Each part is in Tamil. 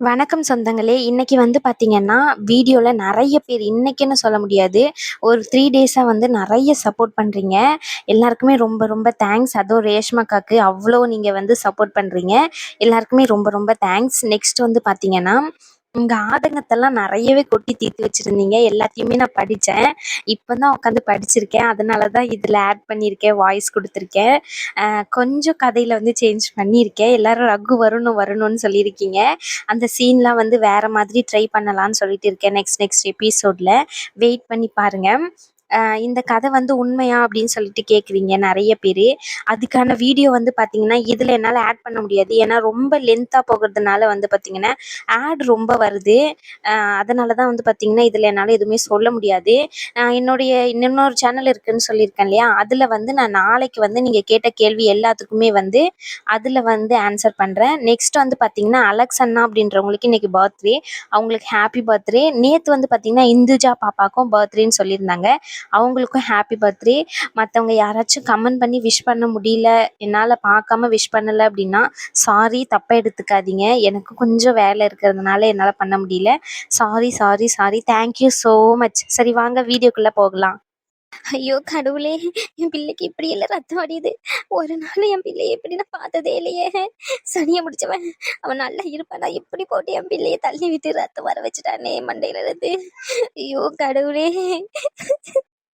வணக்கம் சொந்தங்களே! இன்னைக்கு வந்து பார்த்தீங்கன்னா, வீடியோவில் நிறைய பேர் இன்னைக்குன்னு சொல்ல முடியாது. ஒரு த்ரீ டேஸாக வந்து நிறைய சப்போர்ட் பண்ணுறீங்க எல்லாருக்குமே ரொம்ப ரொம்ப தேங்க்ஸ். அதுவும் ரேஷ்மாக்காக்கு அவ்வளோ நீங்கள் வந்து சப்போர்ட் பண்ணுறீங்க எல்லாருக்குமே ரொம்ப ரொம்ப தேங்க்ஸ். நெக்ஸ்ட் வந்து பார்த்தீங்கன்னா, உங்கள் ஆதங்கத்தெல்லாம் நிறையவே கொட்டி தீர்த்து வச்சுருந்தீங்க எல்லாத்தையுமே நான் படித்தேன் இப்போ தான் உட்காந்து படிச்சிருக்கேன். அதனால தான் இதில் ஆட் பண்ணியிருக்கேன். வாய்ஸ் கொடுத்துருக்கேன் கொஞ்சம் கதையில் வந்து சேஞ்ச் பண்ணியிருக்கேன். எல்லாரும் ரகு வரணும் வரணும்னு சொல்லியிருக்கீங்க. அந்த சீன்லாம் வந்து வேறு மாதிரி ட்ரை பண்ணலான்னு சொல்லிட்டு இருக்கேன். நெக்ஸ்ட் நெக்ஸ்ட் எபிசோடில் வெயிட் பண்ணி பாருங்க. இந்த கதை வந்து உண்மையா அப்படின்னு சொல்லிட்டு கேட்குறீங்க நிறைய பேர் அதுக்கான வீடியோ வந்து பார்த்தீங்கன்னா, இதில் என்னால் ஆட் பண்ண முடியாது. ஏன்னா ரொம்ப லென்த்தாக போகிறதுனால வந்து பார்த்தீங்கன்னா, ஆட் ரொம்ப வருது. அதனால தான் வந்து பார்த்தீங்கன்னா, இதில் என்னால் எதுவுமே சொல்ல முடியாது. என்னுடைய இன்னொரு சேனல் இருக்குன்னு சொல்லியிருக்கேன் இல்லையா? அதில் வந்து நான் நாளைக்கு வந்து நீங்கள் கேட்ட கேள்வி எல்லாத்துக்குமே வந்து அதில் வந்து ஆன்சர் பண்ணுறேன் நெக்ஸ்ட் வந்து பார்த்தீங்கன்னா, அலெக்ஸ் அண்ணா அப்படின்றவங்களுக்கு இன்னைக்கு பர்த்டே. அவங்களுக்கு ஹாப்பி பர்த்டே. நேற்று வந்து பார்த்தீங்கன்னா, இந்துஜா பாப்பாக்கும் பர்த்டேன்னு சொல்லியிருந்தாங்க. அவங்களுக்கும் ஹாப்பி பர்த்டே. மத்தவங்க யாராச்சும் கமெண்ட் பண்ணி விஷ் பண்ண முடியல, என்னால பார்க்காம விஷ் பண்ணல அப்படின்னா, சாரி தப்பாக எடுத்துக்காதீங்க. எனக்கு கொஞ்சம் வேலை இருக்கிறதுனால என்னால பண்ண முடியல. Sorry, sorry, sorry. Thank you so much. சரி வாங்க வீடியோக்குள்ள போகலாம். ஐயோ கடவுளே என் பிள்ளைக்கு இப்படி எல்லாம் ரத்தம் அடியுது ஒரு நாள் என் பிள்ளைய எப்படி நான் பார்த்ததே இல்லையே சனியை முடிச்சவன் அவன் நல்லா இருப்பானா எப்படி போட்டு என் பிள்ளைய தள்ளி விட்டு ரத்தம் வர வச்சுட்டானே மண்டையில இருந்து ஐயோ கடவுளே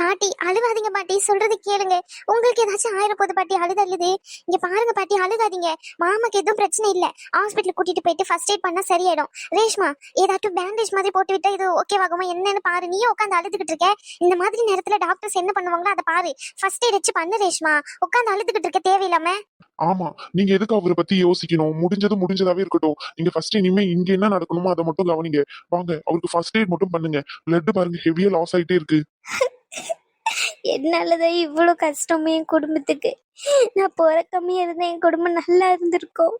பாட்டி அழுகாதீங்க பாட்டி. சொல்றது கேளுங்க. உங்களுக்கு ஏதாச்சும் ஆயிரம் போது பாட்டி அழுது அழுது இங்க பாருங்க பாட்டி அழுகாதீங்க. மாமாக்கு எதுவும் பிரச்சனை இல்ல. ஹாஸ்பிட்டல் கூட்டிட்டு போயிட்டு ஃபர்ஸ்ட் எய்ட் பண்ணா சரியாயிடும். ரேஷ்மா ஏதாட்டும் பேண்டேஜ் மாதிரி போட்டு விட்டா இது ஓகேவாகுமா என்னன்னு பாரு. நீயும் உட்காந்து அழுதுகிட்டு இருக்க. இந்த மாதிரி நேரத்துல டாக்டர்ஸ் என்ன பண்ணுவாங்களோ அதை பாரு. ஃபர்ஸ்ட் எய்ட் வச்சு பண்ணு ரேஷ்மா. உட்காந்து அழுதுகிட்டு இருக்க தேவையில்லாம. ஆமா நீங்க எதுக்கு அவரை பத்தி யோசிக்கணும்? முடிஞ்சது முடிஞ்சதாவே இருக்கட்டும். நீங்க ஃபர்ஸ்ட் இனிமே இங்க என்ன நடக்கணுமோ அதை மட்டும் கவனிங்க. வாங்க அவருக்கு ஃபர்ஸ்ட் எய்ட் மட்டும் பண்ணுங்க. பிளட் பாருங்க ஹெவியா லாஸ் ஆயிட்டே இருக்கு. என்னாலதான் இவ்வளவு கஷ்டமே என் குடும்பத்துக்கு. நான் பிறக்கமே இருந்தேன் என் குடும்பம் நல்லா இருந்திருக்கும்.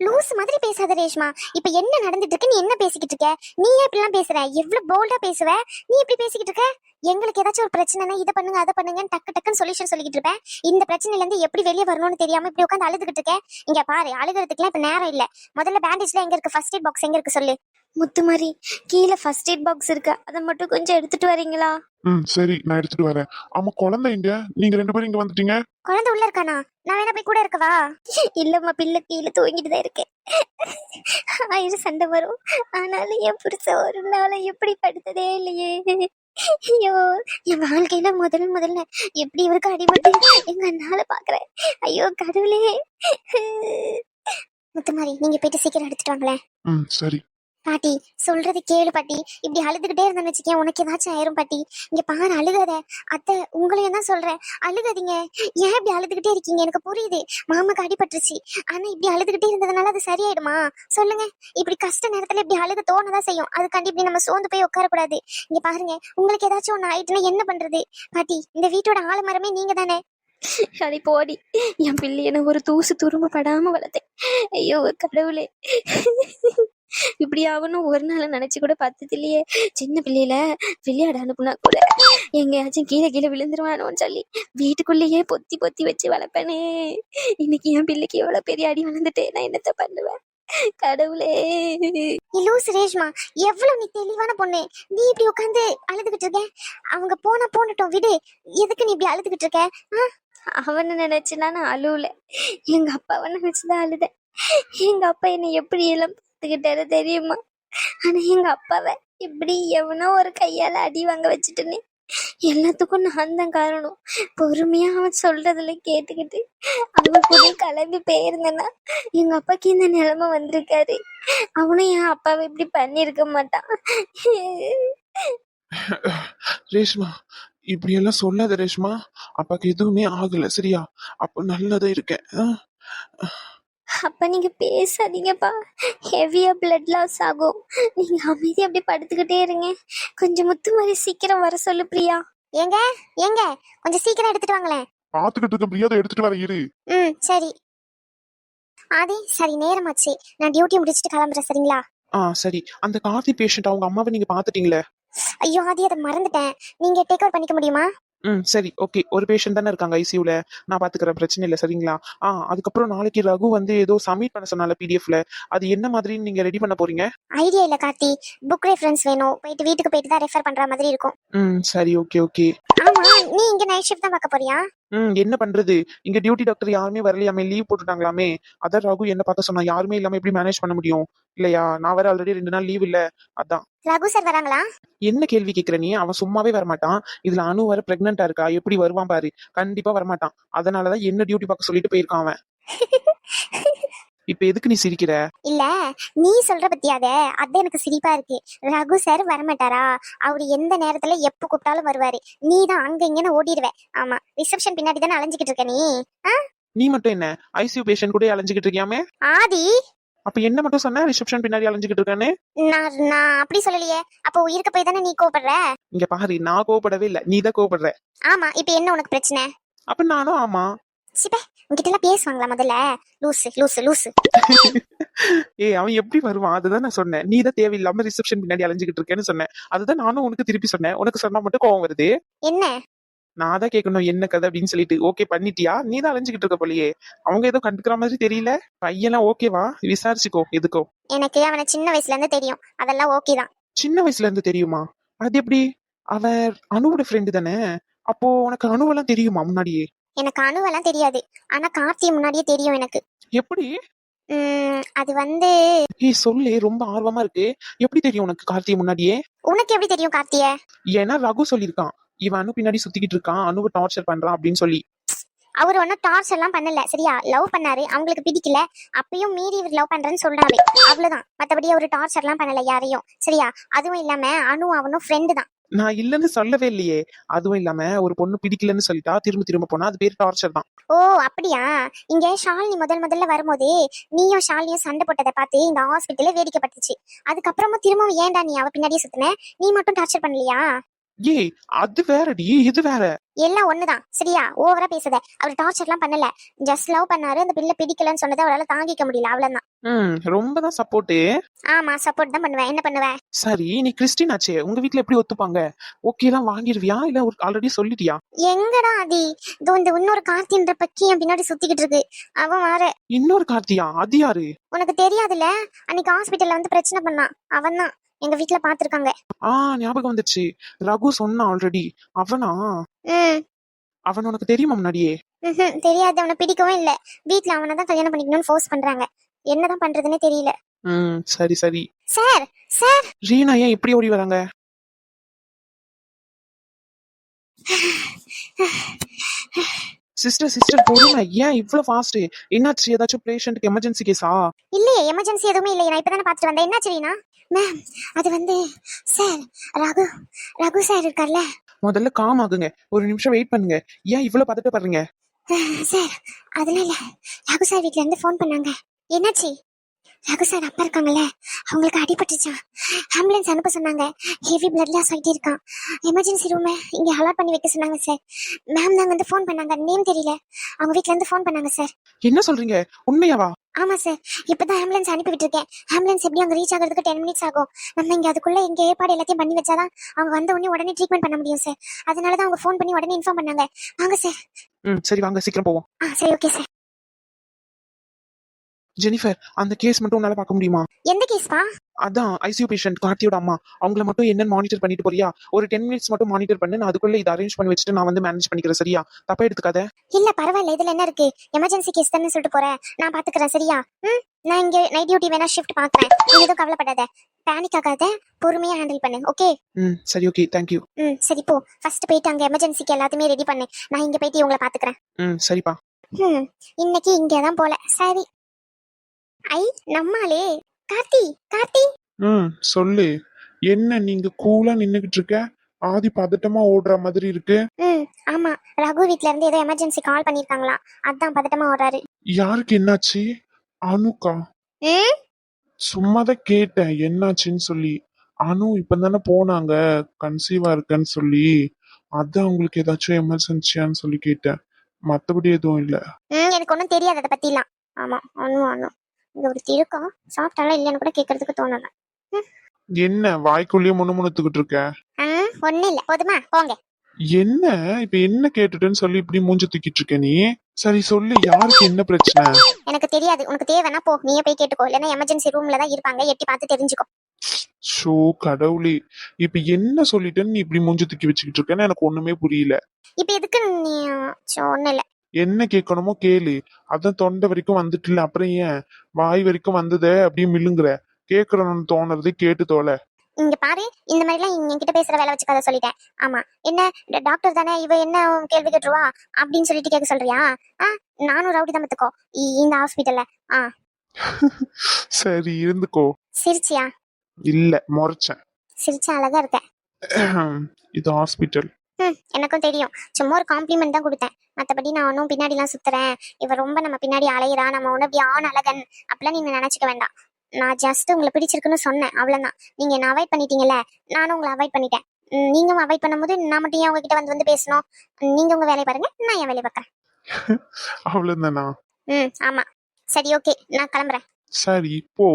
லூஸ் மாதிரி பேசாத ரேஷ்மா. இப்ப என்ன நடந்துட்டு இருக்கு நீ என்ன பேசிக்கிட்டு இருக்க நீ ஏன் இப்படிலாம் பேசுற? எவ்வளவு போல்டா பேசுவ? நீ இப்படி பேசிக்கிட்டு இருக்க எங்களுக்கு ஏதாச்சும் ஒரு பிரச்சனைனா இதை பண்ணுங்க அதை பண்ணுங்கன்னு டக்கு டக்குன்னு சொல்யூஷன் சொல்லிக்கிட்டு இருப்பேன் இந்த பிரச்சனையில இருந்து எப்படி வெளியே வரணும்னு தெரியாம இப்படி உட்காந்து அழுதுகிட்டு இருக்கேன் இங்க பாரு அழுகிறதுக்குலாம் இப்ப நேரம் இல்ல. முதல்ல பேண்டேஜ்ல எங்க இருக்கு? ஃபர்ஸ்ட் எய்ட் பாக்ஸ் எங்க இருக்கு சொல்லு. முத்துமாரி கீழே ஃபர்ஸ்ட் எய்ட் பாக்ஸ் இருக்கு. அதை மட்டும் கொஞ்சம் எடுத்துட்டு வரீங்களா? ம் சரி நான் எடுத்துட்டு வரேன். ஆமா குழந்தை இங்க நீங்க ரெண்டு பேரும் இங்க வந்துட்டீங்க. குழந்தை உள்ள இருக்கானா? நான் வேணா போய் கூட இருக்கவா? இல்லம்மா பிள்ளை கீழே தூங்கிட்டு தான் இருக்கேன் ஆயிரம் சண்டை வரும். ஆனாலும் என் புருஷன் ஒரு நாள் எப்படி படுத்ததே இல்லையே. ஐயோ என் வாழ்க்கையில முதல் முதல்ல எப்படி இவருக்கு அடிபட்டு எங்க அண்ணால பாக்குறேன். ஐயோ கடவுளே. முத்துமாரி நீங்க போயிட்டு சீக்கிரம் எடுத்துட்டு வாங்களேன். ம் சரி. பாட்டி சொல்றது கேளு பாட்டி. இப்படி அழுதுகிட்டே இருந்தேன்னு வச்சுக்கேன் உனக்கு ஏதாச்சும் ஆயிரும் பாட்டி. இங்க பாரு அழுகாத. அத்தை உங்களையும் தான் சொல்றேன். அழுகாதீங்க. ஏன் இப்படி அழுதுகிட்டே இருக்கீங்க? எனக்கு புரியுது. மாமாக்கு அடிபட்டுருச்சு. ஆனா இப்படி அழுதுகிட்டே இருந்ததுனால அது சரியாயிடுமா? சொல்லுங்க. இப்படி கஷ்ட நேரத்துல இப்படி அழுக தோணதான் செய்யும். அதுக்காண்டி இப்படி நம்ம சோர்ந்து போய் உட்காரக்கூடாது. இங்க பாருங்க. உங்களுக்கு ஏதாச்சும் ஒண்ணு ஆயிட்டுன்னா என்ன பண்றது? பாட்டி இந்த வீட்டோட ஆலமரமே நீங்க தானே அடி போடி. என் பிள்ளையனை ஒரு தூசு துரும்ப படாம வளர்த்தேன். ஐயோ கடவுளே. இப்படி ஆகணும் ஒரு நாள் நினைச்சு கூட பார்த்தது இல்லையே. சின்ன பிள்ளையில விளையாட அனுப்புனா கூட எங்கேயாச்சும் கீழே கீழே விழுந்துருவானோன்னு சொல்லி வீட்டுக்குள்ளேயே பொத்தி பொத்தி வச்சு வளர்ப்பேனே. இன்னைக்கு என் பிள்ளைக்கு எவ்வளவு பெரிய அடி விழுந்துட்டே நான் என்னத்த பண்ணுவேன்? கடவுளே. லூஸ் ரேஷ்மா எவ்வளவு நீ தெளிவான பொண்ணு. நீ இப்படி உட்காந்து அழுதுகிட்டு இருக்க? அவங்க போனா போனட்டும் விடு. எதுக்கு நீ இப்படி அழுதுகிட்டு இருக்க? அவனை நினைச்சுலாம் நான் அழுவல. எங்க அப்பாவை நினைச்சுதான் அழுதேன். எங்க அப்பா என்னை எப்படி எல்லாம் பார்த்துக்கிட்டாரு தெரியுமா? ஆனா எங்க அப்பாவை இப்படி எவனோ ஒரு கையால அடி வாங்க வச்சுட்டுன்னு எல்லாத்துக்கும் நான் தான் காரணம். பொறுமையா அவன் சொல்றதுல கேட்டுக்கிட்டு அவன் கூட கிளம்பி போயிருந்தேன்னா எங்க அப்பாக்கு இந்த நிலைமை வந்திருக்காரு அவனும் என் அப்பாவை இப்படி பண்ணிருக்க மாட்டான். ரேஷ்மா இப்படி எல்லாம் சொல்லாத ரேஷ்மா. அப்பாக்கு எதுவுமே ஆகல சரியா? அப்ப நல்லதா இருக்கேன். அப்ப நீங்க பேசாதீங்கப்பா. ஹெவியா பிளட் லாஸ் ஆகும். நீங்க அமைதியா அப்படியே படுத்துக்கிட்டே இருங்க. கொஞ்சம் முத்து மாதிரி சீக்கிரம் வர சொல்லு பிரியா. ஏங்க? ஏங்க? கொஞ்சம் சீக்கிரம் எடுத்துட்டு வாங்களேன். பாத்துக்கிட்டு இருக்க பிரியாதை எடுத்துட்டு வர இரு. ம் சரி. ஆதி சரி நேரமாச்சு. நான் டியூட்டி முடிச்சுட்டு கிளம்புறேன் சரிங்களா? ஆ சரி. அந்த கார்த்தி பேஷண்ட் அவங்க அம்மாவை நீங்க பாத்துட்டீங்களே ஐயோ ஆதி அதை மறந்துட்டேன். நீங்க டேக் ஓவர் பண்ணிக்க முடியுமா? ம் சரி ஓகே. ஒரு பேஷண்ட் தானே இருக்காங்க ஐசியூல நான் பாத்துக்கிறேன் பிரச்சனை இல்லை சரிங்களா? ஆ அதுக்கப்புறம் நாளைக்கு ரகு வந்து ஏதோ சப்மிட் பண்ண சொன்னால பிடிஎஃப்ல அது என்ன மாதிரின்னு நீங்க ரெடி பண்ண போறீங்க? ஐடியா இல்ல கார்த்தி. புக் ரெஃபரன்ஸ் வேணும். போயிட்டு வீட்டுக்கு போயிட்டு தான் ரெஃபர் பண்ற மாதிரி இருக்கும். ம் சரி ஓகே ஓகே. ஆமா நீ இங்க நைட் ஷிஃப்ட் தான் பார்க்க போறியா? ம் என்ன பண்றது? இங்க டியூட்டி டாக்டர் யாருமே வரலையாமே லீவ் போட்டுட்டாங்களாமே. அதான் ரகு என்ன பார்க்க சொன்னா யாருமே இல்லாம எப்படி மேனேஜ் பண்ண முடியும்? இல்லையா? நான் வேற ஆல்ரெடி ரெண்டு நாள் லீவ் இல்ல. அதான். ரகு சார் வராங்களா? என்ன கேள்வி கேக்குற நீ? அவன் சும்மாவே வரமாட்டான். இதுல அனு வர பிரெக்னெண்டா இருக்கா? எப்படி வருவான் பாரு. கண்டிப்பா வரமாட்டான். அதனாலதான் என்ன டியூட்டி பார்க்க சொல்லிட்டு போயிருக்கான் அவன். இப்ப எதுக்கு நீ சிரிக்கிற? இல்ல நீ சொல்ற பத்தியாத அது. எனக்கு சிரிப்பா இருக்கு. ரகு சார் வரமாட்டாரா? அவரு எந்த நேரத்துல எப்ப கூப்பிட்டாலும் வருவாரு. நீ தான் அங்க இங்கன்னு ஓடிடுவ ஆமா ரிசப்ஷன் பின்னாடி தானே அலைஞ்சுக்கிட்டு இருக்க நீ? நீ மட்டும் என்ன? ஐசியூ பேஷண்ட் கூட அலைஞ்சுக்கிட்டு இருக்கியாமே? ஆதி! அப்ப என்ன மட்டும் சொன்ன? ரிசப்ஷன் பின்னாடி அலைஞ்சுக்கிட்டு இருக்கானே? நான் நான் அப்படி சொல்லலையே. அப்போ உயிருக்கு போய் தானே நீ கோபப்படுற இங்க பாரு நான் கோவப்படவே இல்ல. நீ தான் கோவப்படுற. ஆமா இப்ப என்ன உனக்கு பிரச்சனை? அப்ப நானும் ஆமா. சிப்பே உங்ககிட்ட எல்லாம் பேசுவாங்களா முதல்ல? லூசு லூசு லூசு. ஏய் அவன் எப்படி வருவான்? அதுதான் நான் சொன்னேன். நீ தான் தேவையில்லாம ரிசப்ஷன் பின்னாடி அலைஞ்சுக்கிட்டு இருக்கேன்னு சொன்னேன். அதுதான் நானும் உனக்கு திருப்பி சொன்னேன். உனக்கு சொன்னா மட்டும் கோவம் வருது. என்ன? நான் தான் கேட்கணும் என்ன கதை அப்படின்னு சொல்லிட்டு ஓகே பண்ணிட்டியா? நீ தான் அலைஞ்சுக்கிட்டு இருக்க போலயே. அவங்க ஏதோ கண்டுக்கிற மாதிரி தெரியல. பையன்லாம் ஓகேவா விசாரிச்சுக்கோ எதுக்கோ. எனக்கு அவனை சின்ன வயசுல இருந்து தெரியும். அதெல்லாம் ஓகே தான். சின்ன வயசுல இருந்து தெரியுமா? அது எப்படி? அவர் அனுவோட ஃப்ரெண்டு தானே? அப்போ உனக்கு அணுவெல்லாம் தெரியுமா முன்னாடியே? எனக்கு அணுவெல்லாம் தெரியாது. ஆனா கார்த்தி முன்னாடியே தெரியும் எனக்கு. எப்படி? அது வந்து ஏய் சொல்லு ரொம்ப ஆர்வமா இருக்கு. எப்படி தெரியும் உனக்கு கார்த்திகை முன்னாடியே? உனக்கு எப்படி தெரியும் கார்த்திய? ஏன்னா ரகு சொல்லியிருக்கான். இவன் அனு பின்னாடி சுத்திக்கிட்டு இருக்கான். அனுவை டார்ச்சர் பண்றான் அப்படின்னு சொல்லி. அவர் ஒன்னும் டார்ச் எல்லாம் பண்ணல. சரியா? லவ் பண்ணாரு. அவங்களுக்கு பிடிக்கல. அப்பயும் மீறி இவர் லவ் பண்றேன்னு சொல்றாரு. அவ்வளவுதான். மத்தபடி அவர் டார்ச்சர் எல்லாம் பண்ணல யாரையும். சரியா? அதுவும் இல்லாம அனு அவனும் ஃப்ரெண்டு தான். நான் இல்லைன்னு சொல்லவே இல்லையே. அதுவும் இல்லாம ஒரு பொண்ணு பிடிக்கலன்னு சொல்லிட்டா திரும்ப திரும்ப போனா அது பேர் டார்ச்சர் தான். ஓ அப்படியா? இங்க ஷாலினி முதல் முதல்ல வரும்போது நீயும் ஷாலினியும் சண்டை போட்டதை பார்த்து இந்த ஹாஸ்பிட்டல்ல வேடிக்கைப்பட்டுச்சு அதுக்கப்புறமும் திரும்பவும் ஏன்டா நீ அவ பின்னாடியே சுத்தின? நீ மட்டும் டார்ச்சர் பண்ணலையா? ஏய் அது வேறடி இது வேற. எல்லாம் ஒண்ணுதான். சரியா? ஓவரா பேசுத. அவர் டார்ச்சர் எல்லாம் பண்ணல. ஜஸ்ட் லவ் பண்ணாரு. அந்த பிள்ளை பிடிக்கலன்னு சொன்னதை அவரால தாங்கிக்க முடியல. அவ்வளவுதான். ம் ரொம்ப தான் சப்போர்ட்டு ஆமா சப்போர்ட் தான் பண்ணுவேன். என்ன பண்ணுவேன் சரி நீ கிறிஸ்டின் ஆச்சே. உங்க வீட்ல எப்படி ஒத்துப்பாங்க? ஓகே எல்லாம் வாங்கிடுவியா இல்ல ஆல்ரெடி சொல்லிட்டியா? எங்கடா அதி இதோ இந்த இன்னொரு கார்த்தின்ற பக்கி என் பின்னாடி சுத்திக்கிட்டு இருக்கு. அவன் வேற. இன்னொரு கார்த்தியா? அது யாரு? உனக்கு தெரியாதுல்ல? அன்னைக்கு ஹாஸ்பிட்டல்ல வந்து பிரச்சனை பண்ணான். அவன் தான் எங்க வீட்டுல பாத்துருக்காங்க. ஆ ஞாபகம் வந்துச்சு. ரகு சொன்னான் ஆல்ரெடி அவனா? ம் அவன் உனக்கு தெரியுமா முன்னாடியே? ம்ஹும், தெரியாது. அவனை பிடிக்கவும் இல்ல. வீட்ல அவனை தான் கல்யாணம் பண்ணிக்கணும்னு ஃபோர்ஸ் பண்றாங்க. என்னதான் பண்றதுன்னே தெரியல. ம் சரி சரி. சார் சார் ரீனா ஏன் இப்படி ஓடி வராங்க? சிஸ்டர் சிஸ்டர் பொறுமை. ஏன் இவ்வளவு ஃபாஸ்ட் என்னாச்சு? ஏதாச்சும் பேஷண்ட்க்கு எமர்ஜென்சி கேஸா இல்லையே எமர்ஜென்சி எதுவுமே இல்லையே. நான் இப்பதானே பாத்துட்டு வந்தேன். என்ன சரினா மேம் அது வந்து சார் ரகு ரகு சார் இருக்கார்ல? முதல்ல காம் ஆகுங்க. ஒரு நிமிஷம் வெயிட் பண்ணுங்க. ஏன் இவ்வளவு பதட்டப்படுறீங்க? சார் அதனால ரகு சார் வீட்ல இருந்து ஃபோன் பண்ணாங்க. என்னாச்சு? ரகு சார் அப்பா இருக்காங்கல்ல அவங்களுக்கு அடிபட்டுச்சான் ஆம்புலன்ஸ் அனுப்ப சொன்னாங்க. ஹெவி பிளட் லாஸ் ஆகிட்டே இருக்கான் எமர்ஜென்சி ரூமை இங்க அலாட் பண்ணி வைக்க சொன்னாங்க சார் மேம் தாங்க வந்து ஃபோன் பண்ணாங்க. நேம் தெரியல. அவங்க வீட்ல இருந்து ஃபோன் பண்ணாங்க சார் என்ன சொல்றீங்க? உண்மையாவா? ஆமா சார் இப்பதான் ஆம்புலன்ஸ் அனுப்பி விட்டுருக்கேன். ஆம்புலன்ஸ் எப்படி அங்க ரீச் ஆகிறதுக்கு டென் மினிட்ஸ் ஆகும்? நம்ம இங்க அதுக்குள்ள இங்க ஏற்பாடு எல்லாத்தையும் பண்ணி வச்சாதான் அவங்க வந்த உடனே உடனே ட்ரீட்மெண்ட் பண்ண முடியும் சார் அதனாலதான் அவங்க ஃபோன் பண்ணி உடனே இன்ஃபார்ம் பண்ணாங்க. வாங்க சார் ம் சரி வாங்க சீக்கிரம் போவோம். ஆ சரி ஓகே சார் ஜெனிஃபர் அந்த கேஸ் மட்டும் உன்னால பார்க்க முடியுமா? எந்த கேஸ்பா அதான் ஐசியூ பேஷண்ட் கார்த்தியோட அம்மா. அவங்கள மட்டும் என்னன்னு மானிட்டர் பண்ணிட்டு போறியா? ஒரு டென் மினிட்ஸ் மட்டும் மானிட்டர் பண்ணு நான் அதுக்குள்ள இதை அரேஞ்ச் பண்ணி வச்சுட்டு நான் வந்து மேனேஜ் பண்ணிக்கிறேன் சரியா? தப்பா எடுத்துக்காத. இல்ல பரவாயில்ல இதுல என்ன இருக்கு? எமர்ஜென்சி கேஸ் தானே சொல்லிட்டு போறேன் நான் பாத்துக்கிறேன் சரியா? நான் இங்க நைட் டியூட்டி வேணா ஷிஃப்ட் பாக்குறேன். நீ எதுவும் கவலைப்படாத. பேனிக் ஆகாத. பொறுமையா ஹேண்டில் பண்ணு ஓகே ம் சரி ஓகே தேங்க்யூ ம் சரி போ. ஃபர்ஸ்ட் போயிட்டு அங்க எமர்ஜென்சிக்கு எல்லாத்தையுமே ரெடி பண்ணு. நான் இங்க போயிட்டு உங்களை பாத்துக்கிறேன். ம் சரிப்பா. ம் இன்னைக்கு இங்கே தான் போல. சரி. ஐ நம்மாலே கார்த்தி கார்த்தி. ம் சொல்லு. என்ன நீங்க கூலா நின்னுகிட்டு இருக்க? ஆதி பதட்டமா ஓடுற மாதிரி இருக்கு. ம் ஆமா. ரகு வீட்ல இருந்து ஏதோ எமர்ஜென்சி கால் பண்ணிருக்காங்களா? அதான் பதட்டமா ஓடுறாரு. யாருக்கு என்னாச்சு? அனுக்கா. ம்? சும்மாதான் கேட்டேன். என்னாச்சுன்னு சொல்லி. அனு இப்பதானே போனாங்க. கன்சீவா இருக்கேன்னு சொல்லி. அதான் உங்களுக்கு ஏதாச்சும் எமர்ஜென்சியான்னு சொல்லி கேட்டேன். மத்தபடி எதுவும் இல்ல. ம் எனக்கு ஒன்றும் தெரியாது. அதை பத்திலாம். ஆமா ஒன்றும் ஒன்றும் இங்க ஒரு திருக்கம். சாப்பிட்டாலும் இல்லைன்னு கூட கேட்கறதுக்கு தோணல. என்ன? வாய்க்குள்ளேயே முணுமுணுத்துக்கிட்டு இருக்க? ஒன்றும் இல்லை. போதுமா? போங்க. என்ன? இப்ப என்ன கேட்டுட்டேன்னு சொல்லி இப்படி மூஞ்ச தூக்கிட்டு இருக்க நீ? சரி சொல்லு யாருக்கு என்ன பிரச்சனை? எனக்கு தெரியாது. உனக்கு தேவைன்னா போ. நீயே போய் கேட்டுக்கோ. இல்லைன்னா எமர்ஜென்சி ரூம்ல தான் இருப்பாங்க. எட்டி பார்த்து தெரிஞ்சுக்கோ. ஷோ கடவுளே. இப்ப என்ன சொல்லிட்டேன்னு நீ இப்படி மூஞ்ச தூக்கி வச்சுக்கிட்டு இருக்கேன்னு எனக்கு ஒண்ணுமே புரியல. இப்போ எதுக்கு நீ ஒன்றும் இல்லை. என்ன கேட்கணுமோ கேளு. அதான் தொண்டை வரைக்கும் வந்துட்டுல அப்புறம் ஏன்? வாய் வரைக்கும் வந்ததே அப்படியே மில்லுங்கிற. கேட்கணும்னு தோணுறதே கேட்டு தோல. இங்க பாரு இந்த மாதிரிலாம் என்கிட்ட பேசுற வேலை வச்சுக்காத சொல்லிட்டேன். ஆமா என்ன டாக்டர் தானே இவ என்ன கேள்வி கேட்டுருவா? அப்படின்னு சொல்லிட்டு கேட்க சொல்றியா? ஆ நானும் ரவுடி தான் மத்துக்கோ இந்த ஹாஸ்பிட்டல்ல ஆ. சரி இருந்துக்கோ. சிரிச்சியா? இல்ல முறைச்சேன். சிரிச்சா அழகா இருக்க. இது ஹாஸ்பிட்டல் ம் எனக்கும் தெரியும். சும்மா ஒரு காம்ப்ளிமெண்ட் தான் கொடுத்தேன். மற்றபடி நான் ஒன்றும் பின்னாடிலாம் சுத்துறேன். இவ ரொம்ப நம்ம பின்னாடி அலையிறா. நம்ம ஒன்றும் ஆன் அழகன் அப்படிலாம் நீங்க நினைச்சுக்க வேண்டாம். நான் ஜஸ்ட் உங்களை பிடிச்சிருக்குன்னு சொன்னேன். அவ்வளவுதான். நீங்க என்ன அவாய்ட் பண்ணிட்டீங்கல்ல? நானும் உங்களை அவாய்ட் பண்ணிட்டேன். ம், நீங்க அவாய்ட் பண்ணும்போது நான் மட்டும் ஏன் உங்ககிட்ட வந்து வந்து பேசணும்? நீங்க உங்க வேலையை பாருங்க. நான் என் வேலையை பார்க்கறேன் அவ்வளவுதானா? ம் ஆமா. சரி ஓகே நான் கிளம்புறேன். சரி இப்போ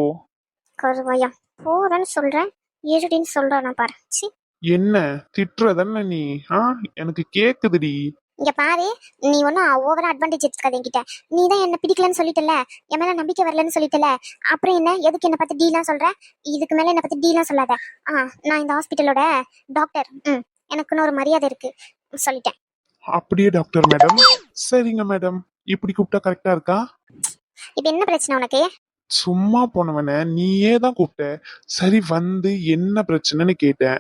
கருவாயா போறேன்னு சொல்றேன். ஏழுடின்னு சொல்றேன் நான் பாரு. சி என்ன திட்டுறதானே நீ? ஆ? எனக்கு கேக்குதுடி. இங்க பாரு நீ ஒன்னும் ஓவரா அட்வான்டேஜ் எடுத்துக்காத என்கிட்ட. நீ தான் என்ன பிடிக்கலன்னு சொல்லிட்டல. என் மேல நம்பிக்கை வரலன்னு சொல்லிட்டல. அப்புறம் என்ன? எதுக்கு என்ன பத்தி டீலாம் சொல்ற? இதுக்கு மேல என்ன பத்தி டீலாம் சொல்லாத. ஆ நான் இந்த ஹாஸ்பிட்டலோட டாக்டர் ம் எனக்குன்னு ஒரு மரியாதை இருக்கு. சொல்லிட்டேன். அப்படியே டாக்டர் மேடம் சரிங்க மேடம் இப்படி கூப்பிட்டா கரெக்டா இருக்கா? இப்போ என்ன பிரச்சனை உனக்கு? சும்மா போனவன நீயே தான் கூப்பிட்ட. சரி வந்து என்ன பிரச்சனைன்னு கேட்டேன்.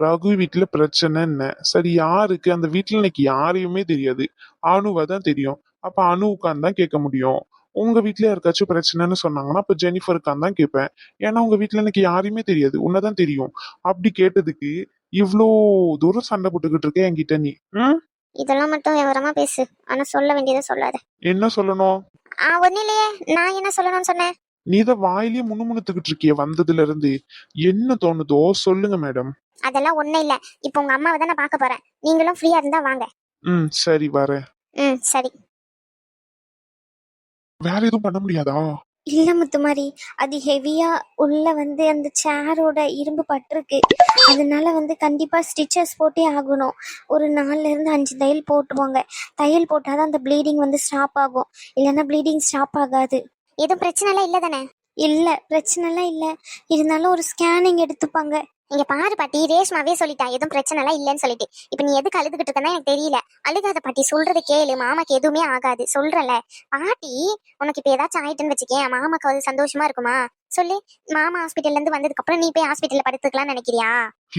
ரகு வீட்டுல பிரச்சனை என்ன? சரி யாருக்கு? அந்த வீட்டுல எனக்கு யாரையுமே தெரியாது. அணுவை தான் தெரியும். அப்ப அணுவுக்கான் தான் கேட்க முடியும். உங்க வீட்ல யாருக்காச்சும் பிரச்சனைன்னு சொன்னாங்கன்னா அப்ப ஜெனிஃபருக்கான் தான் கேட்பேன். ஏன்னா உங்க வீட்ல எனக்கு யாரையுமே தெரியாது. உன்னதான் தெரியும். அப்படி கேட்டதுக்கு இவ்ளோ தூரம் சண்டை போட்டுக்கிட்டு இருக்க என்கிட்ட நீ? இதெல்லாம் மட்டும் விவரமா பேசு. ஆனா சொல்ல வேண்டியதை சொல்லாத. என்ன சொல்லணும்? ஆ ஒன்னும் இல்லையே. நான் என்ன சொல்லணும்னு சொன்னேன்? நீ தான் வாயிலேயே முணுமுணுத்துக்கிட்டு இருக்கிய வந்ததுல இருந்து என்ன தோணுதோ சொல்லுங்க மேடம் அதெல்லாம் ஒண்ணும் இல்ல. இப்போ உங்க அம்மாவை தான் நான் பார்க்க போறேன். நீங்களும் ஃப்ரீயா இருந்தா வாங்க. ம் சரி வரேன். ம் சரி. வேற எதுவும் பண்ண முடியாதா? இல்ல முத்துமாரி அது ஹெவியா உள்ள வந்து அந்த சேரோட இரும்பு பட்டிருக்கு. அதனால வந்து கண்டிப்பா ஸ்டிச்சஸ் போட்டே ஆகணும். ஒரு நாலுல இருந்து அஞ்சு தையல் போட்டுருவாங்க. தையல் போட்டாதான் அந்த ப்ளீடிங் வந்து ஸ்டாப் ஆகும். இல்லைன்னா ப்ளீடிங் ஸ்டாப் ஆகாது. எதுவும் பிரச்சனை எல்லாம் இல்ல தானே? இல்ல பிரச்சனைலாம் இல்ல. இருந்தாலும் ஒரு ஸ்கேனிங் எடுத்துப்பாங்க. இங்க பாரு பாட்டி ரேஷ்மாவே சொல்லிட்டா எதுவும் பிரச்சனை எல்லாம் இல்லைன்னு சொல்லிட்டு. இப்ப நீ எதுக்கு அழுதுகிட்டு இருக்கனா எனக்கு தெரியல. அழுகாத பாட்டி சொல்றது கேளு. மாமாக்கு எதுவுமே ஆகாது. சொல்றல பாட்டி உனக்கு இப்ப ஏதாச்சும் ஆயிட்டுன்னு வச்சுக்கேன். மாமாக்கு அது சந்தோஷமா இருக்குமா? சொல்லு. மாமா ஹாஸ்பிட்டல்ல இருந்து வந்ததுக்கு அப்புறம் நீ போய் ஹாஸ்பிட்டல்ல படுத்துக்கலாம்னு நினைக்கிறியா?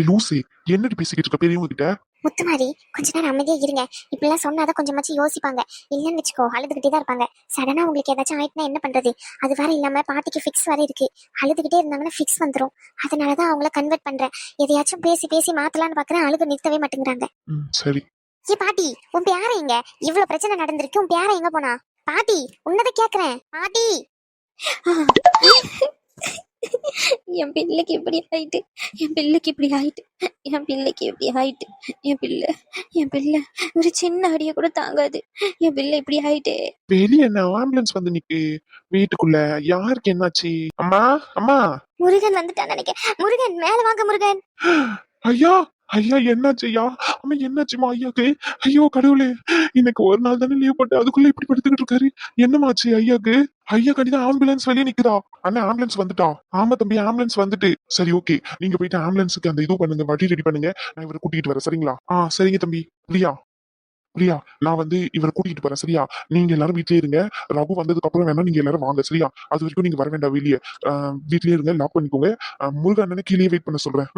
லூசி. என்னடி பேசிக்கிட்டு இருக்க? பெரியவங்க கிட்ட? முத்துமாரி கொஞ்ச நேரம் அமைதியா இருங்க. இப்படிலாம் சொன்னாதான் கொஞ்சமாச்சும் யோசிப்பாங்க. இல்லைன்னு வச்சுக்கோ அழுதுகிட்டே தான் இருப்பாங்க. சடனா உங்களுக்கு ஏதாச்சும் ஆயிட்டுனா என்ன பண்றது? அது வேற இல்லாம பாட்டிக்கு ஃபிக்ஸ் வேற இருக்கு. அழுதுகிட்டே இருந்தாங்கன்னா ஃபிக்ஸ் வந்துரும். அதனாலதான் அவங்கள கன்வெர்ட் பண்றேன். எதையாச்சும் பேசி பேசி மாத்தலாம்னு பாக்குறேன் அழுக நிறுத்தவே மாட்டேங்கிறாங்க. சரி. ஏ பாட்டி உன் பேர எங்க? இவ்வளவு பிரச்சனை நடந்திருக்கு. உன் பேர எங்க போனா? பாட்டி உன்னதை கேக்குறேன். பாட்டி. என் பிள்ளைக்கு இப்படி ஆயிட்டு என் பிள்ளைக்கு இப்படி ஆயிட்டு என் பிள்ளைக்கு இப்படி ஆயிட்டு என் பிள்ளை என் பிள்ளை ஒரு சின்ன அடியை கூட தாங்காது. என் பிள்ளை இப்படி ஆயிட்டு. வெளிய என்ன ஆம்புலன்ஸ் வந்து நிக்கு? வீட்டுக்குள்ள யாருக்கு என்னாச்சு? அம்மா அம்மா. முருகன் வந்துட்டான் நினைக்கிறேன். முருகன் மேல வாங்க முருகன். ஐயா ஐயா என்னாச்சு ஐயா? அம்மா என்னாச்சுமா ஐயாக்கு? ஐயோ கடவுளே இன்னைக்கு ஒரு நாள் தானே லீவ் போட்டு அதுக்குள்ள இப்படி படுத்துக்கிட்டு இருக்காரு. என்னமாச்சு ஐயாக்கு? ஐயா கண்டிதான் ஆம்புலன்ஸ் வெளியே நிக்குதா? அண்ணா ஆம்புலன்ஸ் வந்துட்டா. ஆமா தம்பி ஆம்புலன்ஸ் வந்துட்டு. சரி ஓகே நீங்க போயிட்டு ஆம்புலன்ஸுக்கு அந்த இது பண்ணுங்க வட்டி ரெடி பண்ணுங்க. நான் இவரை கூட்டிட்டு வரேன் சரிங்களா? ஆ சரிங்க தம்பி. பிரியா. பிரியா நான் வந்து இவரை கூட்டிட்டு போறேன் சரியா? நீங்க எல்லாரும் வீட்லயே இருங்க. ரகு வந்ததுக்கு அப்புறம் வேணா நீங்க எல்லாரும் வாங்க சரியா? அது வரைக்கும் நீங்க வர வேண்டாம் வெளியே. ஆஹ் வீட்லயே இருங்க லாக் பண்ணிக்கோங்க. முருகன் கீழே வெயிட் பண்ண சொல்றேன்.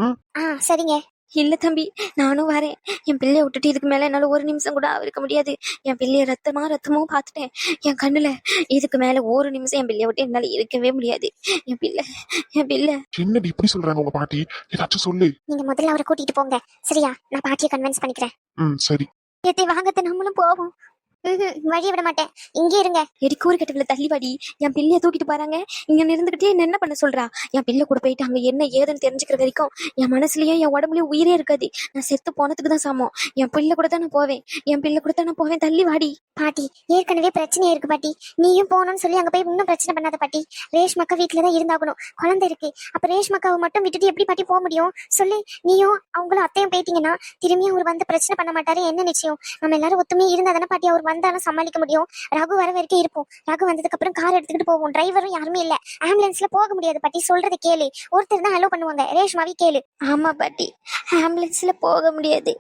சரிங்க. இல்ல தம்பி நானும் வரேன். என் பிள்ளைய விட்டுட்டு இதுக்கு மேல என்னால ஒரு நிமிஷம் கூட இருக்க முடியாது. என் பிள்ளைய ரத்தமா ரத்தமும் பார்த்துட்டேன். என் கண்ணுல இதுக்கு மேல ஒரு நிமிஷம் என் பிள்ளைய விட்டு என்னால இருக்கவே முடியாது. என் பிள்ளை என் பிள்ளை. என்னடி இப்படி சொல்றாங்க உங்க பாட்டி? ஏதாச்சும் சொல்லு. நீங்க முதல்ல அவரை கூட்டிட்டு போங்க. சரியா? நான் பாட்டியை கன்வின்ஸ் பண்ணிக்கிறேன். ம் சரி. ஏத்தி வாங்கத்த நம்மளும் போவோம். வழிய விட மாட்டேன் இங்கே இருங்க. எடி கூறு கட்டவில் தள்ளி வாடி என் பிள்ளைய தூக்கிட்டு போறாங்க. இங்க இருந்துகிட்டே என்ன என்ன பண்ண சொல்றா? என் பிள்ளை கூட போயிட்டு அங்க என்ன ஏதுன்னு தெரிஞ்சுக்கிற வரைக்கும் என் மனசுலயும் என் உடம்புலயும் உயிரே இருக்காது. நான் செத்து போனதுக்கு தான் சமம். என் பிள்ளை கூட தான் நான் போவேன். என் பிள்ளை கூட தான் நான் போவேன். தள்ளி வாடி பாட்டி ஏற்கனவே பிரச்சனையா இருக்கு பாட்டி. நீயும் போகணும்னு சொல்லி அங்க போய் இன்னும் பிரச்சனை பண்ணாத பாட்டி. ரேஷ்மக்கா வீட்டுல தான் இருந்தாகணும். குழந்தை இருக்கு. அப்ப ரேஷ்மக்காவை மட்டும் விட்டுட்டு எப்படி பாட்டி போக முடியும்? சொல்லு. நீயும் அவங்களும் அத்தையும் போயிட்டீங்கன்னா திரும்பி அவர் வந்து பிரச்சனை பண்ண மாட்டாரு. என்ன நிச்சயம்? நம்ம எல்லாரும் ஒத்துமையா இருந்தா தானே பாட்டி அவர் வந்தாலும் சமாளிக்க முடியும். ரகு வர வரைக்கும் இருப்போம். ரகு வந்ததுக்கு அப்புறம் கார் எடுத்துக்கிட்டு போவோம். டிரைவரும் யாருமே இல்ல. ஆம்புலன்ஸ்ல போக முடியாது. பாட்டி சொல்றது கேளு. ஒருத்தர் தான் அலோ பண்ணுவாங்க. ரேஷ்மாவி கேளு. ஆமா பாட்டி. ஆம்புலன்ஸ்ல போக முடியாது.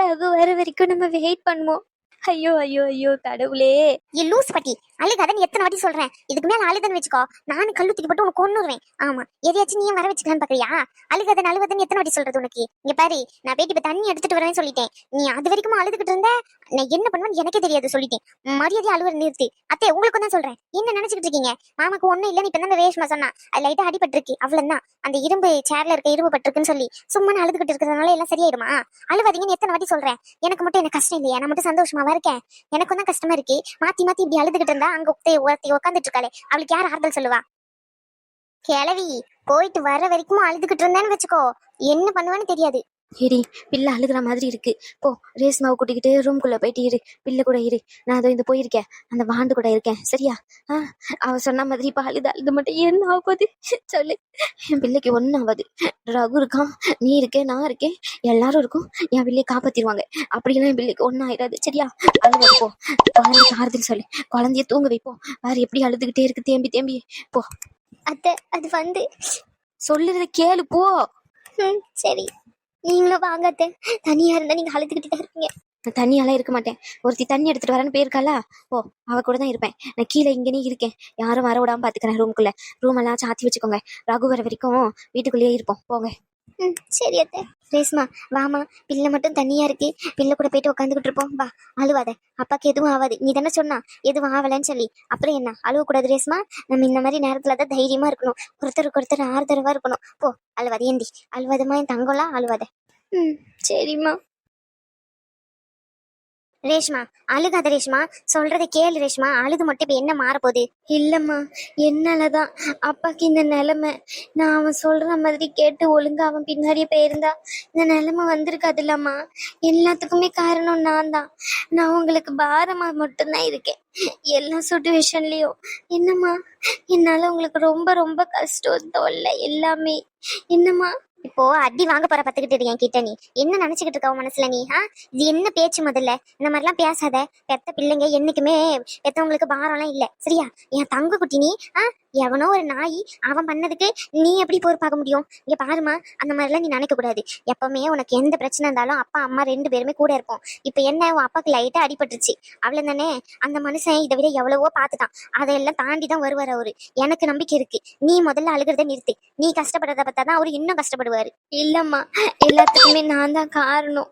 ரகு வர வரைக்கும் நம்ம வெயிட் பண்ணுவோம். ஐயோ ஐயோ ஐயோ கடவுளே. ஏ லூஸ் பாட்டி. அழுகாதன்னு எத்தனை வாட்டி சொல்றேன். இதுக்கு மேல அழுதன்னு வச்சுக்கோ. நானும் கல்லு தூக்கி போட்டு உனக்கு கொண்டுருவேன் ஆமா. எதையாச்சும் நீயும் வர வச்சுக்கலான்னு பாக்குறியா? அழுகாதன்னு அழுகாதன்னு எத்தனை வாட்டி சொல்றது உனக்கு? இங்க பாரு. நான் போயிட்டு இப்ப தண்ணி எடுத்துட்டு வரேன்னு சொல்லிட்டேன். நீ அது வரைக்கும் அழுதுகிட்டு இருந்த? நான் என்ன பண்ணுவேன்னு எனக்கே தெரியாது சொல்லிட்டேன். மரியாதை அலுவலர் நிறுத்தி. அத்தை உங்களுக்கு தான் சொல்றேன். என்ன நினைச்சுக்கிட்டு இருக்கீங்க? மாமாக்கு ஒண்ணும் இல்ல இப்ப தான் ரேஷ்மா சொன்னா. அது லைட்டா அடிபட்டு இருக்கு அவ்வளவுதான். அந்த இரும்பு சேர்ல இருக்க இரும்பு பட்டிருக்குன்னு சொல்லி சும்மா அழுதுகிட்டு இருக்கிறதுனால எல்லாம் சரியாயிடுமா? அழுவாதீங்கன்னு எத்தனை வாட்டி சொல்றேன். எனக்கு மட்டும் எனக்கு கஷ்டம் இல்லையா? நான் மட்டும் சந்தோஷமாவா இருக்கேன்? எனக்கும் தான் கஷ்டமா இருக்கு. மாத்தி மாத்தி இப்படி அழுதுகிட்டு இருந்தா அங்க ஒருத்தி ஒருத்தி உட்காந்துட்டு இருக்காளே. அவளுக்கு யார் ஆறுதல் சொல்லுவா? கிளவி போயிட்டு வர வரைக்கும் அழுதுகிட்டு இருந்தேன்னு வச்சுக்கோ. என்ன பண்ணுவேன்னு தெரியாது. எடி பிள்ளை அழுகுற மாதிரி இருக்கு. போ ரேஸ்மாவை கூட்டிக்கிட்டு ரூம்குள்ள போயிட்டு இரு. பிள்ளை கூட இரு. நான் அதோ இந்த போயிருக்கேன். அந்த வாண்டு கூட இருக்கேன். சரியா? ஆ அவ சொன்ன மாதிரி இப்ப அழுது அழுது மட்டும் என்ன ஆகுது? சொல்லு. என் பிள்ளைக்கு ஒன்றும் ஆகாது. ரகு இருக்கான். நீ இருக்க நான் இருக்கேன். எல்லாரும் இருக்கும். என் பிள்ளையை காப்பாத்திடுவாங்க. அப்படிலாம் என் பிள்ளைக்கு ஒன்றும் ஆயிடாது. சரியா? அழுவது போ. குழந்தைக்கு ஆறுதல் சொல்லு. குழந்தைய தூங்க வைப்போம் வேற எப்படி அழுதுகிட்டே இருக்கு. தேம்பி தேம்பி. போ. அத்தை அது வந்து சொல்லுறத கேளு போ. சரி. நீங்களும் வாங்க தனியா இருந்தா நீங்க அழுதுகிட்டு தான் இருப்பீங்க. நான் தண்ணியெல்லாம் இருக்க மாட்டேன். ஒருத்தி தண்ணி எடுத்துட்டு வரேன்னு போயிருக்காளா ஓ அவ கூட தான் இருப்பேன். நான் கீழே இங்கேனே இருக்கேன். யாரும் வர விடாம பாத்துக்கிறேன் ரூமுக்குள்ள ரூம் எல்லாம் சாத்தி வச்சுக்கோங்க. ரகு வர வரைக்கும் வீட்டுக்குள்ளேயே இருப்போம். போங்க. ம் சரி அத்தை. ரேஸ்மா வாமா பிள்ளை மட்டும் தனியா இருக்கு. பிள்ளை கூட போயிட்டு உட்காந்துக்கிட்டு இருப்போம். வா அழுவாத. அப்பாக்கு எதுவும் ஆகாது நீ தானே சொன்னா எதுவும் ஆகலைன்னு சொல்லி. அப்புறம் என்ன? அழுவக்கூடாது ரேஸ்மா நம்ம இந்த மாதிரி நேரத்துல தான் தைரியமா இருக்கணும். ஒருத்தருக்கு ஒருத்தர் ஆறுதரவாக இருக்கணும். போ அழுவாத ஏந்தி. அழுவாதமா என் தங்கம்லாம் அழுவாத. ம் சரிம்மா. ரேஷ்மா அழுகாத ரேஷ்மா. சொல்றதை கேளு ரேஷ்மா. அழுது மட்டும் இப்ப என்ன மாறப்போகுது? இல்லம்மா என்னாலதான் அப்பாக்கு இந்த நிலைமை. நான் அவன் சொல்ற மாதிரி கேட்டு ஒழுங்கா அவன் பின்னாடியே போயிருந்தா இந்த நிலைமை வந்திருக்காதுல்லம்மா. எல்லாத்துக்குமே காரணம் நான் தான் நான் உங்களுக்கு பாரமா மட்டும்தான் இருக்கேன். எல்லா சுச்சுவேஷன்லயும் என்னம்மா என்னால உங்களுக்கு ரொம்ப ரொம்ப கஷ்டம் தொல்லை எல்லாமே. என்னம்மா இப்போ அடி வாங்க போற பத்துக்கிட்டு என் கிட்ட நீ. என்ன நினைச்சுக்கிட்டு இருக்க மனசுல நீ ஆ? இது என்ன பேச்சு முதல்ல? இந்த மாதிரிலாம் பேசாத. பெத்த பிள்ளைங்க என்னைக்குமே பெத்தவங்களுக்கு பாரம்லாம் இல்ல. சரியா? என் தங்க குட்டி நீ ஆ? எவனோ ஒரு நாய் அவன் பண்ணதுக்கு நீ எப்படி பொறுப்பாக முடியும்? இங்க பாருமா அந்த மாதிரிலாம் நீ நினைக்க கூடாது. எப்பவுமே உனக்கு எந்த பிரச்சனை இருந்தாலும் அப்பா அம்மா ரெண்டு பேருமே கூட இருப்போம். இப்போ என்ன உன் அப்பாக்கு லைட்டா அடிபட்டுருச்சு. அவ்வளவு தானே அந்த மனுஷன் இதை விட எவ்வளவோ பார்த்துட்டான். அதையெல்லாம் தாண்டி தான் வருவார் அவரு. எனக்கு நம்பிக்கை இருக்கு. நீ முதல்ல அழுகிறத நிறுத்து. நீ கஷ்டப்படுறத பார்த்தா தான் அவரு இன்னும் கஷ்டப்படுவாரு. இல்லம்மா. எல்லாத்துக்குமே நான் தான் காரணம்.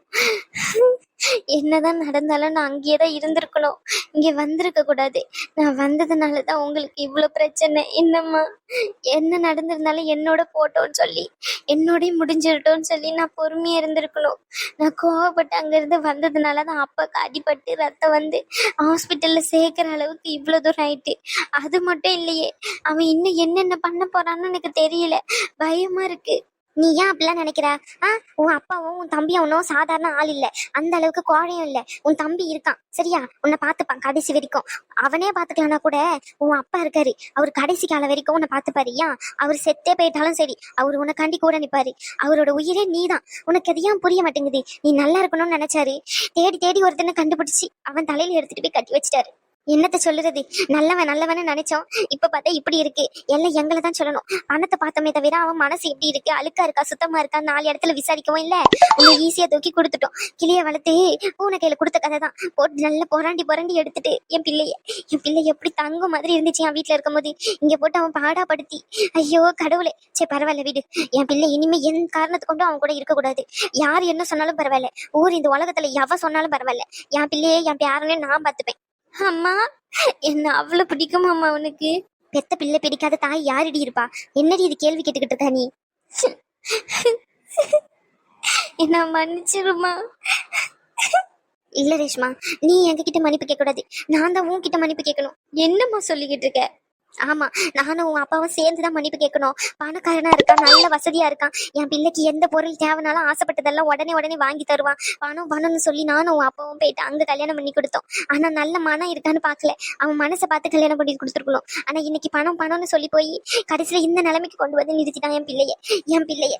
என்னதான் நடந்தாலும் நான் அங்கேயே தான் இருந்திருக்கணும். இங்கே வந்திருக்க கூடாது. நான் வந்ததுனால தான் உங்களுக்கு இவ்வளோ பிரச்சனை. என்னம்மா? என்ன நடந்திருந்தாலும் என்னோட போட்டோன்னு சொல்லி என்னோடய முடிஞ்சிடட்டோன்னு சொல்லி நான் பொறுமையாக இருந்திருக்கணும். நான் கோவப்பட்டு அங்கேருந்து வந்ததுனால தான் அப்பாவுக்கு அடிபட்டு ரத்தம் வந்து ஹாஸ்பிட்டலில் சேர்க்குற அளவுக்கு இவ்வளோ தூரம் ஆயிட்டு. அது மட்டும் இல்லையே அவன் இன்னும் என்னென்ன பண்ண போறான்னு எனக்கு தெரியல. பயமா இருக்கு. நீ ஏன் அப்படிலாம் நினைக்கிற? ஆ உன் அப்பாவும் உன் தம்பியும் ஒன்றும் சாதாரண ஆள் இல்லை. அந்த அளவுக்கு கோழையும் இல்ல. உன் தம்பி இருக்கான். சரியா? உன்னை பார்த்துப்பான் கடைசி வரைக்கும். அவனே பார்த்துக்கலனா கூட உன் அப்பா இருக்காரு. அவர் கடைசி காலம் வரைக்கும் உன்னை பார்த்துப்பாரு. ஏன்? அவர் செத்தே போயிட்டாலும் சரி. அவர் உனக்காண்டி கூட நிற்பாரு அவரோட உயிரே நீ தான் உனக்கு எதையும் ஏன் புரிய மாட்டேங்குது? நீ நல்லா இருக்கணும்னு நினைச்சாரு. தேடி தேடி ஒருத்தனை கண்டுபிடிச்சி அவன் தலையில எடுத்துட்டு போய் கட்டி வச்சிட்டாரு. என்னத்த சொல்லுறது? நல்லவன் நல்லவன்னு நினைச்சோம். இப்ப பார்த்தா இப்படி இருக்கு. எல்லாம் எங்களை தான் சொல்லணும். பணத்தை பார்த்தோமே தவிர அவன் மனசு எப்படி இருக்கு. அழுக்கா இருக்கா சுத்தமா இருக்கா நாலு இடத்துல விசாரிக்கவும் இல்ல. உங்க ஈஸியா தூக்கி கொடுத்துட்டோம். கிளிய வளர்த்து பூனை கையில கொடுத்த கதை தான். போட்டு நல்லா புரண்டி புரண்டி எடுத்துட்டு என் பிள்ளைய என் பிள்ளை எப்படி தங்கும் மாதிரி இருந்துச்சு என் வீட்டுல இருக்கும்போது. இங்க போட்டு அவன் பாடாப்படுத்தி. ஐயோ கடவுளே. சரி பரவாயில்ல வீடு. என் பிள்ளை இனிமே என் காரணத்து கொண்டும் அவன் கூட இருக்கக்கூடாது. யார் என்ன சொன்னாலும் பரவாயில்ல. ஊர் இந்த உலகத்துல எவ சொன்னாலும் பரவாயில்ல. என் பிள்ளையே என் பேரனே நான் பார்த்துப்பேன். அம்மா என்ன அவ்வளோ பிடிக்குமாம்மா உனக்கு? பெத்த பிள்ளை பிடிக்காத தாய் யாரடி இருப்பா? என்னடி இது கேள்வி கேட்டுக்கிட்டு இருக்கா நீ? என்ன மன்னிச்சிருமா? இல்ல ரேஷ்மா நீ எங்ககிட்ட மன்னிப்பு கேட்க கூடாது நான் தான் உன்கிட்ட மன்னிப்பு கேட்கணும். என்னம்மா சொல்லிக்கிட்டு இருக்க? ஆமா நானும் உன் அப்பாவும் சேர்ந்து தான் மன்னிப்பு கேட்கணும். பணக்காரனா இருக்கான் நல்ல வசதியா இருக்கான். என் பிள்ளைக்கு எந்த பொருள் தேவைனாலும் ஆசைப்பட்டதெல்லாம் உடனே உடனே வாங்கி தருவான். பணம் பணம்னு சொல்லி நானும் உன் அப்பாவும் போயிட்டு அங்க கல்யாணம் பண்ணி கொடுத்தோம். ஆனா நல்ல மனம் இருக்கான்னு பாக்கல அவன் மனசை பார்த்து கல்யாணம் பண்ணி கொடுத்துருக்கணும். ஆனா இன்னைக்கு பணம் பணம்னு சொல்லி போய் கடைசியில இந்த நிலைமைக்கு கொண்டு வந்து நிறுத்திட்டான் என் பிள்ளைய. என் பிள்ளைய.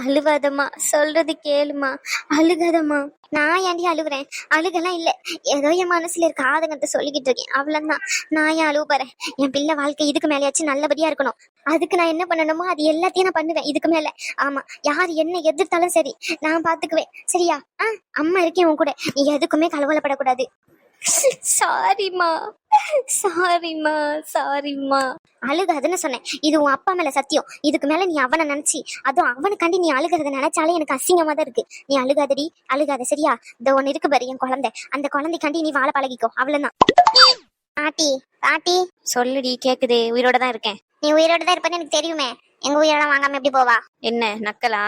அழுவாதம்மா சொல்றது கேளுமா அழுகாதம்மா. நான் ஏன்டி அழுகுறேன்? அழுகெல்லாம் இல்ல. ஏதோ என் மனசுல இருக்க ஆதங்கத்தை சொல்லிக்கிட்டு இருக்கேன். அவ்வளவுதான். நான் ஏன் அழுவ போறேன்? என் பிள்ளை வாழ்க்கை இதுக்கு மேலேயாச்சும் நல்லபடியா இருக்கணும். அதுக்கு நான் என்ன பண்ணணுமோ அது எல்லாத்தையும் நான் பண்ணுவேன். இதுக்கு மேல. ஆமா. யார் என்ன எதிர்த்தாலும் சரி நான் பாத்துக்குவேன். சரியா? ஆ அம்மா இருக்கேன் உன் கூட. நீ எதுக்குமே கலவலப்படக்கூடாது சாரிம்மா சாரிம்மா சாரிம்மா அழுகாதுன்னு சொன்னேன். இது உன் அப்பா மேல சத்தியம். இதுக்கு மேல நீ அவனை நினைச்சு அதுவும் அவனுக்காண்டி நீ அழுகிறத நினைச்சாலே எனக்கு அசிங்கமா தான் இருக்கு. நீ அழுகாதடி. அழுகாத. சரியா? இந்த ஒன்னு இருக்கு பாரு என் குழந்தை. அந்த குழந்தைக்காண்டி நீ வாழ பழகிக்கோ. அவ்வளவுதான். பாட்டி பாட்டி சொல்லுடி கேக்குதே. உயிரோட தான் இருக்கேன். நீ உயிரோட தான் இருப்பேன்னு எனக்கு தெரியுமே. எங்க உயிரெல்லாம் வாங்காம எப்படி போவா? என்ன நக்கலா?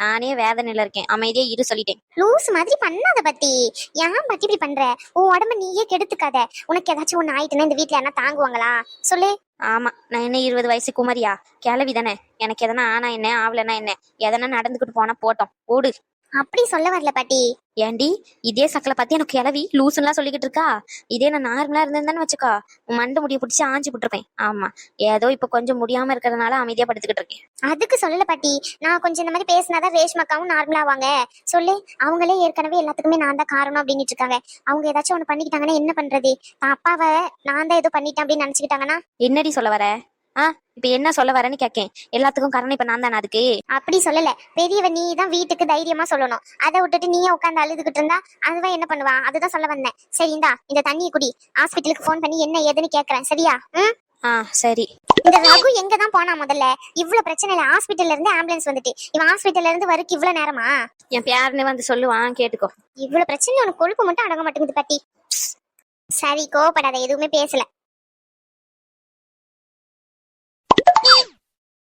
நானே வேதனையில இருக்கேன். அமைதியா இரு சொல்லிட்டேன். லூஸ் மாதிரி பண்ணாத பத்தி. ஏன் பத்தி இப்படி பண்ற? உன் உடம்ப நீயே கெடுத்துக்காத. உனக்கு ஏதாச்சும் ஒண்ணு ஆயிட்டுன்னா இந்த வீட்ல என்ன தாங்குவாங்களா? சொல்லு. ஆமா நான் என்ன இருபது வயசு குமரியா? கிளவி தானே எனக்கு எதனா ஆனா என்ன ஆவலனா என்ன? எதனா நடந்துக்கிட்டு போனா போட்டோம். ஓடு. அப்படி சொல்ல வரல பாட்டி. ஏண்டி இதே சக்கலை பத்தி எனக்கு கிளவி லூசுலாம் சொல்லிக்கிட்டு இருக்கா? இதே நான் நார்மலா இருந்திருந்தேன்னு வச்சுக்கோ மண்டை முடிய பிடிச்சி ஆஞ்சு விட்டுருப்பேன் ஆமா ஏதோ இப்ப கொஞ்சம் முடியாம இருக்கிறதுனால அமைதியா படுத்துக்கிட்டு இருக்கேன். அதுக்கு சொல்லல பாட்டி. நான் கொஞ்சம் இந்த மாதிரி பேசினாதான் ரேஷ்மாக்காவும் நார்மலா ஆவாங்க. சொல்லு அவங்களே ஏற்கனவே எல்லாத்துக்குமே நான் தான் காரணம் அப்படின்னுட்டு இருக்காங்க. அவங்க ஏதாச்சும் ஒண்ணு பண்ணிக்கிட்டாங்கன்னா என்ன பண்றது? அப்பாவை நான் தான் ஏதோ பண்ணிட்டேன் அப்படின்னு நினைச்சுக்கிட்டாங்கன்னா? என்னடி சொல்ல வர? ஆ இப்ப என்ன சொல்ல வரேன்னு கேக்கேன். எல்லாத்துக்கும் காரணம் இப்ப நான் தானே அதுக்கு? அப்படி சொல்லல. பெரியவ நீ தான் வீட்டுக்கு தைரியமா சொல்லணும். அதை விட்டுட்டு நீயே உட்காந்து அழுதுகிட்டு இருந்தா அதுதான் என்ன பண்ணுவா? அதுதான் சொல்ல வந்தேன். சரி இந்தா இந்த தண்ணியை குடி. ஹாஸ்பிட்டலுக்கு ஃபோன் பண்ணி என்ன ஏதுன்னு கேக்குறேன். சரியா? ம்? ஆ சரி. இந்த ரகு எங்க தான் போனா முதல்ல? இவ்வளவு பிரச்சனைல ஹாஸ்பிட்டல்ல இருந்து ஆம்புலன்ஸ் வந்துட்டு. இவன் ஹாஸ்பிட்டல்ல இருந்து வரக்கு இவ்வளவு நேரமா? என் பேருன்னு வந்து சொல்லுவான் கேட்டுக்கோ. இவ்வளவு பிரச்சனை உனக்கு கொழுப்பு மட்டும் அடங்க மாட்டேங்குது பாட்டி. சரி கோவப்படாத. எதுவுமே பேசல.